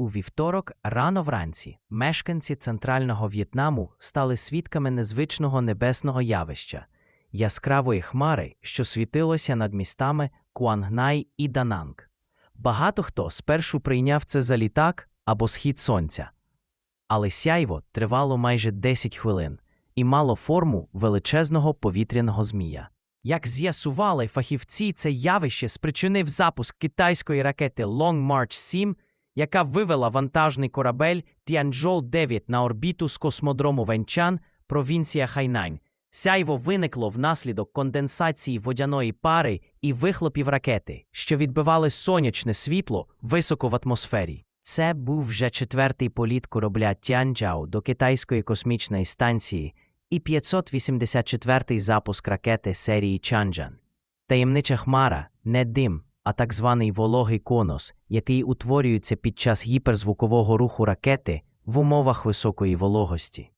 У вівторок, рано вранці, мешканці центрального В'єтнаму стали свідками незвичного небесного явища яскравої хмари, що світилося над містами Куангнай і Дананг. Багато хто спершу прийняв це за літак або схід сонця. Але сяйво тривало майже 10 хвилин і мало форму величезного повітряного змія. Як з'ясували фахівці, це явище спричинив запуск китайської ракети Long March 7, яка вивела вантажний корабель Tianzhou-9 на орбіту з космодрому Венчан, провінція Хайнань. Сяйво виникло внаслідок конденсації водяної пари і вихлопів ракети, що відбивали сонячне світло високо в атмосфері. Це був вже четвертий політ корабля Тяньчжао до китайської космічної станції і 584-й запуск ракети серії Чанджан. Таємнича хмара не дим, а так званий вологий конус, який утворюється під час гіперзвукового руху ракети в умовах високої вологості.